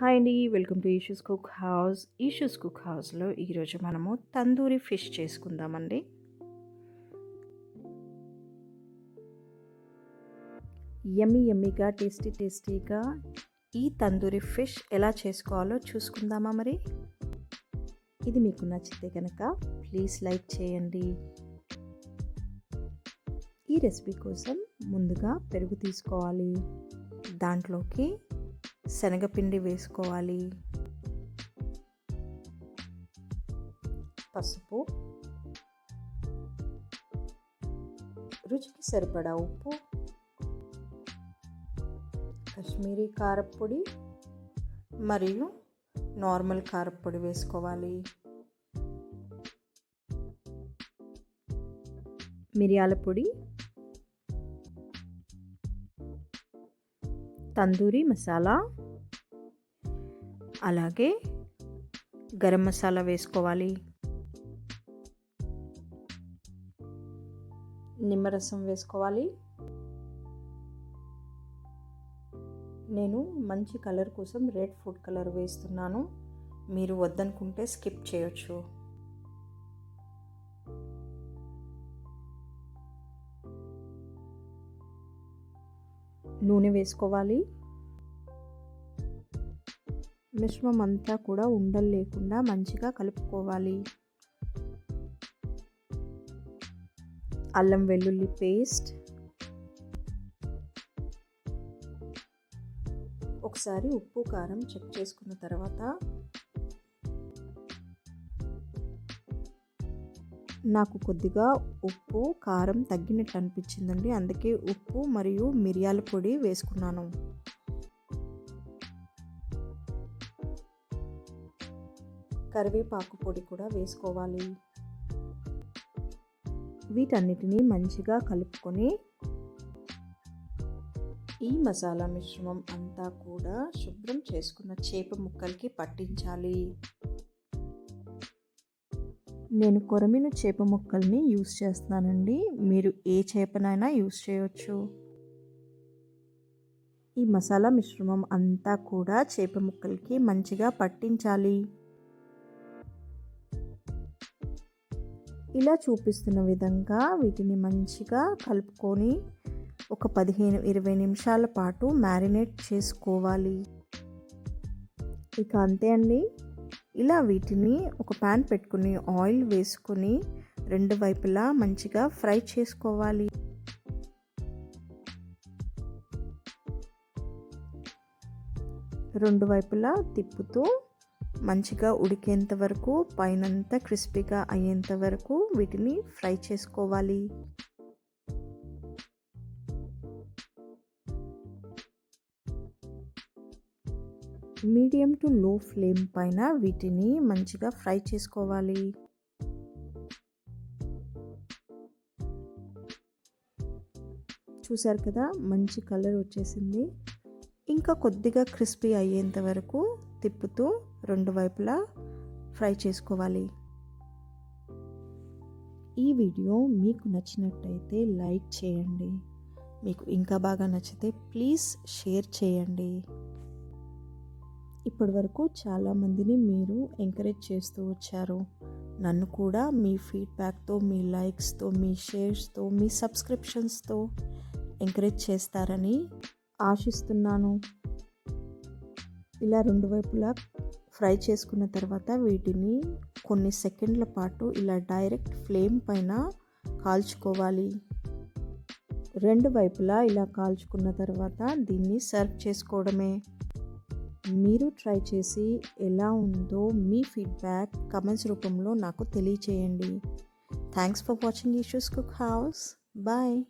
Hi అండి. Welcome to Eeshu's cook house. Eeshu's cook హౌస్లో ఈరోజు మనము తందూరి ఫిష్ చేసుకుందామండి. యమ్మీ యమ్మీగా టేస్టీ టేస్టీగా ఈ తందూరి ఫిష్ ఎలా చేసుకోవాలో చూసుకుందామా మరి? ఇది మీకు నచ్చితే కనుక ప్లీజ్ లైక్ చేయండి. ఈ రెసిపీ కోసం ముందుగా పెరుగు తీసుకోవాలి. దాంట్లోకి శనగపిండి వేసుకోవాలి. పసుపు. రుచికి సరిపడా ఉప్పు. కాశ్మీరీ కారప్పొడి మరియు నార్మల్ కారపొడి వేసుకోవాలి. మిరియాల పొడి తందూరి మసాలా. అలాగే గరం మసాలా వేసుకోవాలి. నిమ్మరసం వేసుకోవాలి. నేను మంచి కలర్ కోసం రెడ్ ఫుడ్ కలర్ వేస్తున్నాను. మీరు వద్దనుకుంటే స్కిప్ చేయొచ్చు. నూనె వేసుకోవాలి. మిశ్రమం అంతా కూడా ఉండలు లేకుండా మంచిగా కలుపుకోవాలి. అల్లం వెల్లుల్లి పేస్ట్. ఒకసారి ఉప్పు కారం చెక్ చేసుకున్న తర్వాత నాకు కొద్దిగా ఉప్పు కారం తగ్గినట్టు అనిపించిందండి. అందుకే ఉప్పు మరియు మిరియాల పొడి వేసుకున్నాను. కరివేపాకు పొడి కూడా వేసుకోవాలి. వీటన్నిటిని మంచిగా కలుపుకొని ఈ మసాలా మిశ్రమం అంతా కూడా శుభ్రం చేసుకున్న చేప ముక్కలకి పట్టించాలి. నేను కొరమిన చేప ముక్కల్ని యూస్ చేస్తున్నానండి. మీరు ఏ చేపనైనా యూస్ చేయవచ్చు ఈ మసాలా మిశ్రమం అంతా కూడా చేప ముక్కలకి మంచిగా పట్టించాలి. ఇలా చూపిస్తున్న విధంగా వీటిని మంచిగా కలుపుకొని ఒక పదిహేను ఇరవై నిమిషాల పాటు మ్యారినేట్ చేసుకోవాలి. ఇక అంతే అండి. ఇలా వీటిని ఒక ప్యాన్ పెట్టుకుని ఆయిల్ వేసుకొని రెండు వైపులా మంచిగా ఫ్రై చేసుకోవాలి. రెండు వైపులా తిప్పుతూ మంచిగా ఉడికేంత వరకు పైనంతా క్రిస్పీగా అయ్యేంత వరకు వీటిని ఫ్రై చేసుకోవాలి. మీడియం టు లో ఫ్లేమ్ పైన వీటిని మంచిగా ఫ్రై చేసుకోవాలి. చూసారు కదా మంచి కలర్ వచ్చేసింది. ఇంకా కొద్దిగా క్రిస్పీ అయ్యేంత వరకు తిప్పుతూ రెండు వైపులా ఫ్రై చేసుకోవాలి. ఈ వీడియో మీకు నచ్చినట్టయితే లైక్ చేయండి. మీకు ఇంకా బాగా నచ్చితే ప్లీజ్ షేర్ చేయండి. ఇప్పటి వరకు చాలామందిని మీరు ఎంకరేజ్ చేస్తూ వచ్చారు. నన్ను కూడా మీ ఫీడ్బ్యాక్తో మీ లైక్స్తో మీ షేర్స్తో మీ సబ్స్క్రిప్షన్స్తో ఎంకరేజ్ చేస్తారని ఆశిస్తున్నాను. ఇలా రెండు వైపులా ఫ్రై చేసుకున్న తర్వాత వీటిని కొన్ని సెకండ్ల పాటు ఇలా డైరెక్ట్ ఫ్లేమ్ పైన కాల్చుకోవాలి. రెండు వైపులా ఇలా కాల్చుకున్న తర్వాత దీన్ని సర్వ్ చేసుకోవడమే. మీరు ట్రై చేసి ఎలా ఉందో మీ ఫీడ్బ్యాక్ కమెంట్స్ రూపంలో నాకు తెలియచేయండి. Thanks for watching Eeshu's cook house bye